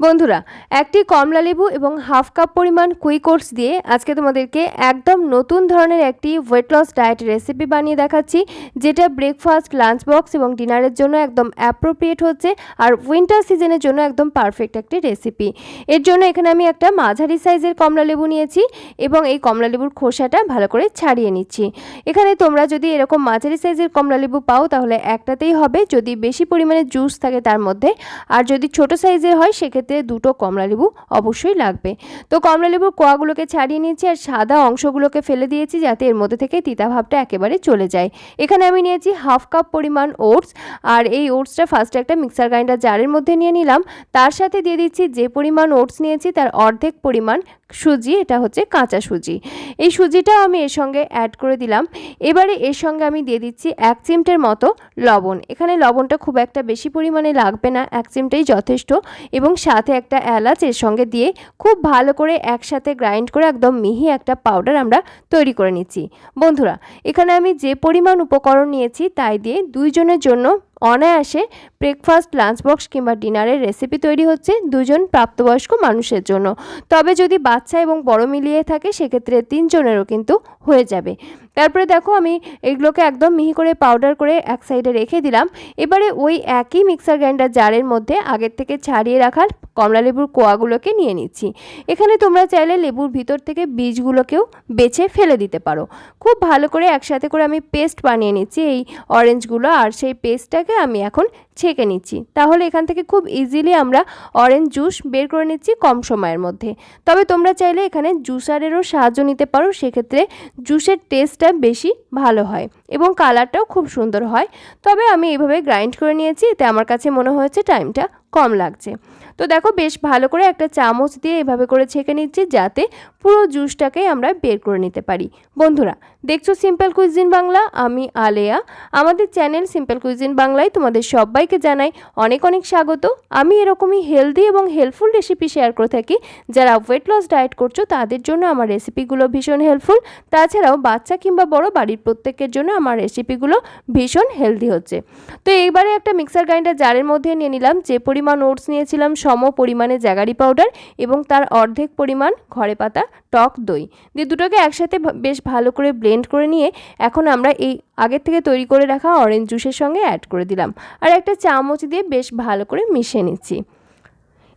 বন্ধুরা, একটি কমলা লেবু এবং হাফ কাপ পরিমাণ কুইক ওটস দিয়ে আজকে তোমাদেরকে একদম নতুন ধরনের একটি ওয়েট লস ডায়েট রেসিপি বানিয়ে দেখাচ্ছি, যেটা ব্রেকফাস্ট লাঞ্চ বক্স এবং ডিনারের জন্য একদম অ্যাপ্রোপ্রিয়েট হচ্ছে আর উইন্টার সিজনের জন্য একদম পারফেক্ট একটি রেসিপি এর জন্য এখানে আমি একটা মাঝারি সাইজের কমলা লেবু নিয়েছি এবং এই কমলা লেবুর খোসাটা ভালো করে ছাড়িয়ে নিচ্ছি। এখানে তোমরা যদি এরকম মাঝারি সাইজের কমলা লেবু পাও তাহলে একটাতেই হবে, যদি বেশি পরিমাণে জুস থাকে তার মধ্যে, আর যদি ছোট সাইজের হয় সেক্ষেত্রে দুটো কমলালেবু অবশ্যই লাগবে। তো কমলালেবুর কোয়াগুলোকে ছাড়িয়ে নিয়েছি আর সাদা অংশগুলোকে ফেলে দিয়েছি যাতে এর মধ্যে থেকে তিতাভাবটা একেবারে চলে যায়। এখানে আমি নিয়েছি হাফ কাপ পরিমাণ ওটস আর এই ওটসটা ফার্স্টে একটা মিক্সার গ্রাইন্ডার জারের মধ্যে নিয়ে নিলাম। তার সাথে দিয়ে দিচ্ছি যে পরিমাণ ওটস নিয়েছি তার অর্ধেক পরিমাণ সুজি, এটা হচ্ছে কাঁচা সুজি। এই সুজিটা আমি এর সঙ্গে অ্যাড করে দিলাম। এবারে এর সঙ্গে আমি দিয়ে দিচ্ছি এক চিমটের মতো লবণ। এখানে লবণটা খুব একটা বেশি পরিমাণে লাগবে না, এক চিমটেই যথেষ্ট। এবং সাথে একটা এলাচ এর সঙ্গে দিয়ে খুব ভালো করে একসাথে গ্রাইন্ড করে একদম মিহি একটা পাউডার আমরা তৈরি করে নিচ্ছি। বন্ধুরা, এখানে আমি যে পরিমাণ উপকরণ নিয়েছি তাই দিয়ে দুইজনের জন্য অনায়াসে ব্রেকফাস্ট লাঞ্চ বক্স কিংবা ডিনারের রেসিপি তৈরি হচ্ছে দুজন প্রাপ্তবয়স্ক মানুষের জন্য। তবে যদি বাচ্চা এবং বড় মিলিয়ে থাকে, সেক্ষেত্রে তিনজনেরও কিন্তু হয়ে যাবে। তারপরে দেখো আমি এগুলোকে একদম মিহি করে পাউডার করে এক সাইডে রেখে দিলাম। এবারে ওই একই মিক্সার গ্রাইন্ডার জারের মধ্যে আগের থেকে ছাড়িয়ে রাখার কমলা লেবুর কোয়াগুলোকে নিয়ে নিচ্ছি। এখানে তোমরা চাইলে লেবুর ভিতর থেকে বীজগুলোকেও বেছে ফেলে দিতে পারো। খুব ভালো করে একসাথে করে আমি পেস্ট বানিয়ে নিচ্ছি। এই অরেঞ্জগুলো আর সেই পেস্টটাকে আমি এখন ছেঁকে নিচ্ছি। তাহলে এখান থেকে খুব ইজিলি আমরা অরেঞ্জ জুস বের করে নিচ্ছি কম সময়ের মধ্যে। তবে তোমরা চাইলে এখানে জুসারেরও সাহায্য নিতে পারো, সেক্ষেত্রে জুসের টেস্টটা বেশি ভালো হয় এবং কালারটাও খুব সুন্দর হয়। তবে আমি এইভাবে গ্রাইন্ড করে নিয়েছি, এতে আমার কাছে মনে হয়েছে টাইমটা কম লাগছে। তো দেখো বেশ ভালো করে একটা চামচ দিয়ে এভাবে করে ছেঁকে নিচ্ছি যাতে পুরো জুসটাকে আমরা বের করে নিতে পারি। বন্ধুরা, দেখছ সিম্পল কুইজিন বাংলা? আমি আলেয়া। আমাদের চ্যানেল সিম্পল কুইজিন বাংলায় তোমাদের সবাইকে জানাই অনেক অনেক স্বাগত। আমি এরকমই হেলদি এবং হেল্পফুল রেসিপি শেয়ার করে থাকি। যারা ওয়েট লস ডায়েট করছ, তাদের জন্য আমার রেসিপিগুলো ভীষণ হেল্পফুল তাছাড়াও বাচ্চা কিংবা বড় বাড়ির প্রত্যেকের জন্য আমার রেসিপিগুলো ভীষণ হেলদি হচ্ছে। তো এইবারে একটা মিক্সার গ্রাইন্ডার জারের মধ্যে নিয়ে নিলাম, যে পরিমাণ ওটস নিয়েছিলাম, সম পরিমাণে জাগারি পাউডার এবং তার অর্ধেক পরিমাণ ঘরে পাতা, টক দই। দিয়ে দুটোকে একসাথে বেশ ভালো করে ব্লেন্ড করে নিয়ে এখন আমরা এই আগের থেকে তৈরি করে রাখা অরেঞ্জ জুসের সঙ্গে অ্যাড করে দিলাম। আর একটা চামচ দিয়ে বেশ ভালো করে মিশিয়ে নিচ্ছি।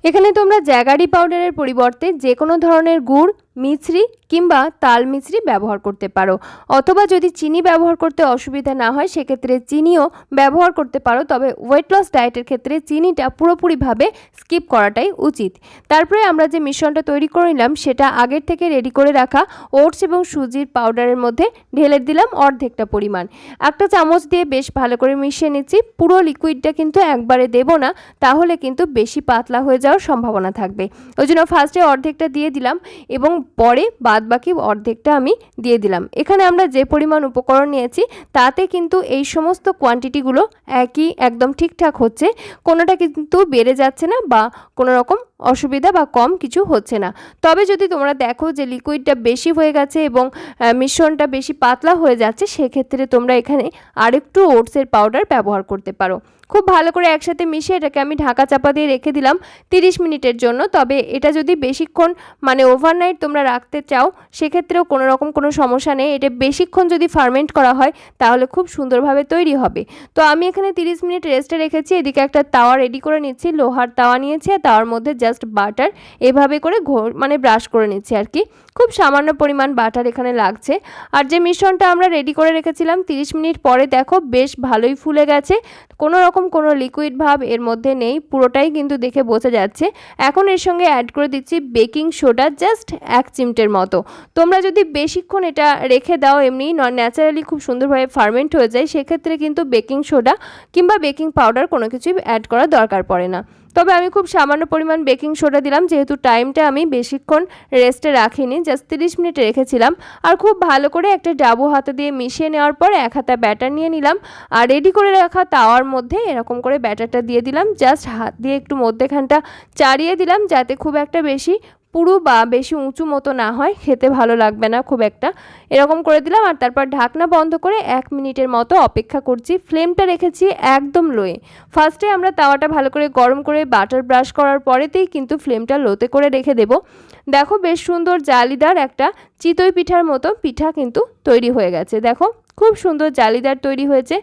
এখানে তোমরা জ্যাগারি পাউডারের পরিবর্তে যে কোনো ধরনের গুড় মিছরি কিংবা তাল মিছরি ব্যবহার করতে পারো। অথবা যদি চিনি ব্যবহার করতে অসুবিধা না হয়, সেক্ষেত্রে চিনিও ব্যবহার করতে পারো। তবে ওয়েট লস ডায়েটের ক্ষেত্রে চিনিটা পুরোপুরিভাবে স্কিপ করাটাই উচিত। তারপরে আমরা যে মিশ্রণটা তৈরি করে নিলাম, সেটা আগের থেকে রেডি করে রাখা ওটস এবং সুজির পাউডারের মধ্যে ঢেলে দিলাম অর্ধেকটা পরিমাণ। একটা চামচ দিয়ে বেশ ভালো করে মিশিয়ে নিচ্ছি। পুরো লিকুইডটা কিন্তু একবারে দেব না, তাহলে কিন্তু বেশি পাতলা হয়ে যাওয়ার সম্ভাবনা থাকবে। ওই জন্য ফার্স্টে অর্ধেকটা দিয়ে দিলাম এবং পরে বাদ বাকি অর্ধেকটা আমি দিয়ে দিলাম। এখানে আমরা যে পরিমাণ উপকরণ নিয়েছি, তাতে কিন্তু এই সমস্ত কোয়ান্টিটিগুলো একই, একদম ঠিকঠাক হচ্ছে। কোনোটা কিন্তু বেড়ে যাচ্ছে না বা কোনো রকম অসুবিধা বা কম কিছু হচ্ছে না। তবে যদি তোমরা দেখো যে লিকুইডটা বেশি হয়ে গেছে এবং মিশ্রণটা বেশি পাতলা হয়ে যাচ্ছে, সেক্ষেত্রে তোমরা এখানে আরেকটু ওটসের পাউডার ব্যবহার করতে পারো। খুব ভালো করে একসাথে মিশিয়ে এটাকে আমি ঢাকা চাপা দিয়ে রেখে দিলাম তিরিশ মিনিটের জন্য। তবে এটা যদি বেশিক্ষণ মানে ওভারনাইট তোমরা রাখতে চাও, সেক্ষেত্রেও কোনো রকম কোনো সমস্যা নেই। এটা বেশিক্ষণ যদি ফার্মেন্ট করা হয়, তাহলে খুব সুন্দরভাবে তৈরি হবে। তো আমি এখানে তিরিশ মিনিট রেস্টে রেখেছি। এদিকে একটা তাওয়া রেডি করে নিচ্ছি। লোহার তাওয়া নিয়েছি আর তাওয়ার মধ্যে জাস্ট বাটার এভাবে করে মানে ব্রাশ করে নিচ্ছি আর কি। খুব সামান্য পরিমাণ বাটার এখানে লাগছে। আর যে মিশ্রণটা আমরা রেডি করে রেখেছিলাম, তিরিশ মিনিট পরে দেখো বেশ ভালোই ফুলে গেছে। কোনো রকম কোনো লিকুইড ভাব এর মধ্যে নেই, পুরোটাই কিন্তু দেখে বোঝা যাচ্ছে। এখন এর সঙ্গে অ্যাড করে দিচ্ছি বেকিং সোডা জাস্ট এক চিমটের মতো। তোমরা যদি বেশিক্ষণ এটা রেখে দাও এমনি ন্যাচারালি খুব সুন্দরভাবে ফার্মেন্ট হয়ে যায়, সেক্ষেত্রে কিন্তু বেকিং সোডা কিংবা বেকিং পাউডার কোনো কিছুই অ্যাড করার দরকার পড়ে না। তবে আমি খুব সামান্য পরিমাণ বেকিং সোডা দিলাম, যেহেতু টাইমটা আমি বেশিক্ষণ রেস্টে রাখিনি, জাস্ট তিরিশ মিনিট রেখেছিলাম। আর খুব ভালো করে একটা ডাবু হাতে দিয়ে মিশিয়ে নেওয়ার পর এক হাতা ব্যাটার নিয়ে নিলাম। আর রেডি করে রাখা তাওয়ার মধ্যে এরকম করে ব্যাটারটা দিয়ে দিলাম, জাস্ট হাত দিয়ে একটু মধ্যেখানটা চাড়িয়ে দিলাম, যাতে খুব একটা বেশি পুরু বা বেশি উঁচু মতো না হয়, খেতে ভালো লাগবে না খুব একটা। এরকম করে দিলাম আর তারপর ঢাকনা বন্ধ করে এক মিনিটের মতো অপেক্ষা করছি। ফ্লেমটা রেখেছি একদম লোয়ে। ফার্স্টে আমরা তাওয়াটা ভালো করে গরম করে বাটার ব্রাশ করার পরেতেই কিন্তু ফ্লেমটা লোতে করে রেখে দেব। দেখো বেশ সুন্দর জালিদার একটা চিতই পিঠার মতো পিঠা কিন্তু তৈরি হয়ে গেছে। দেখো খুব সুন্দর জালিদার তৈরি হয়েছে।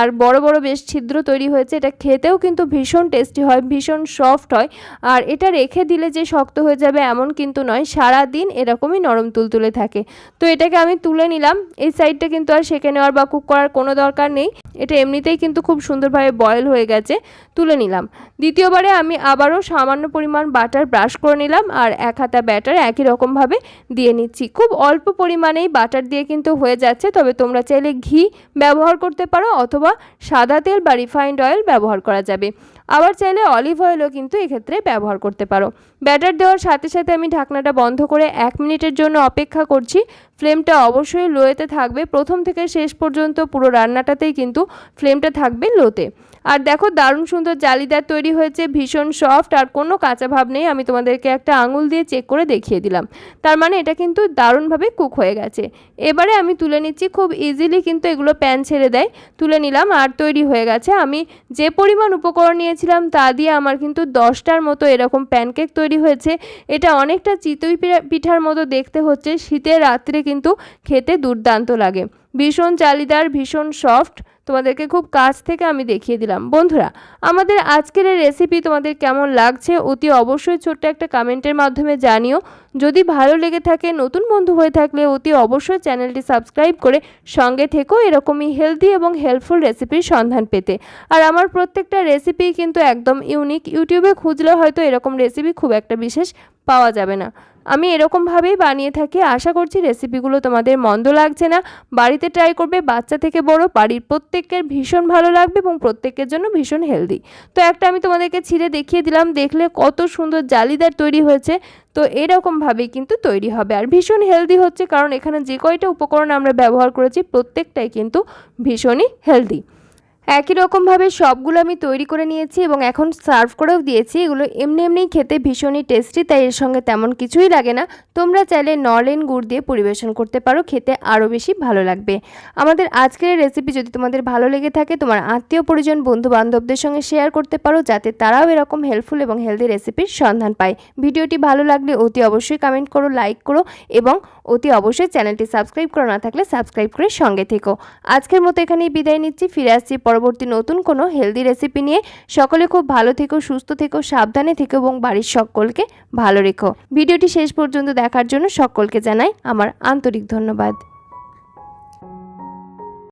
আর বড় বড় বেশ ছিদ্র তৈরি হয়েছে। এটা খেতেও কিন্তু ভীষণ টেস্টি হয়, ভীষণ সফট হয়। আর এটা রেখে দিলে যে শক্ত হয়ে যাবে এমন কিন্তু নয় সারা দিন এরকমই নরম তুলতুলে থাকে। তো এটাকে আমি তুলে নিলাম। এই সাইডটা কিন্তু আর সেকে নেওয়ার বা কুক করার কোনো দরকার নেই। এটা এমনিতেই কিন্তু খুব সুন্দরভাবে বয়েল হয়ে গেছে। তুলে নিলাম। দ্বিতীয়বারে আমি আবারও সামান্য পরিমাণ বাটার ব্রাশ করে নিলাম আর এক হাতা ব্যাটার একই রকমভাবে দিয়ে নিচ্ছি। খুব অল্প পরিমাণেই বাটার দিয়ে কিন্তু হয়ে যাচ্ছে, তবে তোমরা চাইলে ঘি ব্যবহার করতে পারো অথবা সাদা তেল বা রিফাইন্ড অয়েল ব্যবহার করা যাবে। আবার চাইলে অলিভ অয়েলও কিন্তু এক্ষেত্রে ব্যবহার করতে পারো। ব্যাটার দেওয়ার সাথে সাথে আমি ঢাকনাটা বন্ধ করে এক মিনিটের জন্য অপেক্ষা করছি। ফ্লেমটা অবশ্যই লোয়েতে থাকবে। প্রথম থেকে শেষ পর্যন্ত পুরো রান্নাটাতেই কিন্তু ফ্লেমটা থাকবে লোতে। আর দেখো দারুণ সুন্দর জালিদার তৈরি হয়েছে, ভীষণ সফট আর কোনো কাঁচা ভাব নেই। আমি তোমাদেরকে একটা আঙুল দিয়ে চেক করে দেখিয়ে দিলাম। তার মানে এটা কিন্তু দারুণভাবে কুক হয়ে গেছে। এবারে আমি তুলে নিচ্ছি খুব ইজিলি কিন্তু এগুলো প্যান ছেড়ে দেয়। তুলে নিলাম, আর তৈরি হয়ে গেছে। আমি যে পরিমাণ উপকরণ নিয়েছিলাম তা দিয়ে আমার কিন্তু দশটার মতো এরকম প্যানকেক তৈরি হয়েছে। এটা অনেকটা চিতই পিঠা- পিঠার মতো দেখতে হচ্ছে। শীতের রাত্রে কিন্তু খেতে দুর্দান্ত লাগে। ভীষণ চালিদার ভীষণ সফট তোমাদেরকে খুব কাছ থেকে আমি দেখিয়ে দিলাম। বন্ধুরা, আমাদের আজকের এই রেসিপি তোমাদের কেমন লাগছে অতি অবশ্যই ছোট্ট একটা কমেন্টের মাধ্যমে জানিও। যদি ভালো লেগে থাকে, নতুন বন্ধু হয়ে থাকলে অতি অবশ্যই চ্যানেলটি সাবস্ক্রাইব করে সঙ্গে থেকেও এরকমই হেলদি এবং হেল্পফুল রেসিপির সন্ধান পেতে। আর আমার প্রত্যেকটা রেসিপি কিন্তু একদম ইউনিক ইউটিউবে খুঁজলে হয়তো এরকম রেসিপি খুব একটা বিশেষ পাওয়া যাবে না। আমি এরকমভাবেই বানিয়ে থাকি। আশা করছি রেসিপিগুলো তোমাদের মন্দ লাগছে না। বাড়িতে ট্রাই করবে, বাচ্চা থেকে বড়, বাড়ির প্রত্যেকের ভীষণ ভালো লাগবে এবং প্রত্যেকের জন্য ভীষণ হেলদি তো একটা আমি তোমাদেরকে ছিঁড়ে দেখিয়ে দিলাম, দেখলে কত সুন্দর জালিদার তৈরি হয়েছে। তো এরকমভাবেই কিন্তু তৈরি হবে। আর ভীষণ হেলদি হচ্ছে কারণ এখানে যে কয়টা উপকরণ আমরা ব্যবহার করেছি, প্রত্যেকটাই কিন্তু ভীষণই হেলদি একই রকমভাবে সবগুলো আমি তৈরি করে নিয়েছি এবং এখন সার্ভ করেও দিয়েছি। এগুলো এমনি এমনিই খেতে ভীষণই টেস্টি, তাই এর সঙ্গে তেমন কিছুই লাগে না। তোমরা চাইলে নলেন গুড় দিয়ে পরিবেশন করতে পারো, খেতে আরও বেশি ভালো লাগবে। আমাদের আজকের রেসিপি যদি তোমাদের ভালো লেগে থাকে, তোমার আত্মীয়, পরিজন বন্ধু বান্ধবদের সঙ্গে শেয়ার করতে পারো, যাতে তারাও এরকম হেল্পফুল এবং হেলদি রেসিপির সন্ধান পায়। ভিডিওটি ভালো লাগলে অতি অবশ্যই কমেন্ট করো লাইক করো এবং অতি অবশ্যই চ্যানেলটি সাবস্ক্রাইব করা, না থাকলে সাবস্ক্রাইব করে সঙ্গে থেকো। আজকের মতো এখানেই বিদায় নিচ্ছি, ফিরে আসছি পরবর্তী নতুন কোনো হেলদি রেসিপি নিয়ে সকলে খুব ভালো থেকো, সুস্থ থেকো, সাবধানে থেকো এবং বাড়ির সকলকে ভালো রেখো। ভিডিওটি শেষ পর্যন্ত দেখার জন্য সকলকে জানাই আমার আন্তরিক ধন্যবাদ।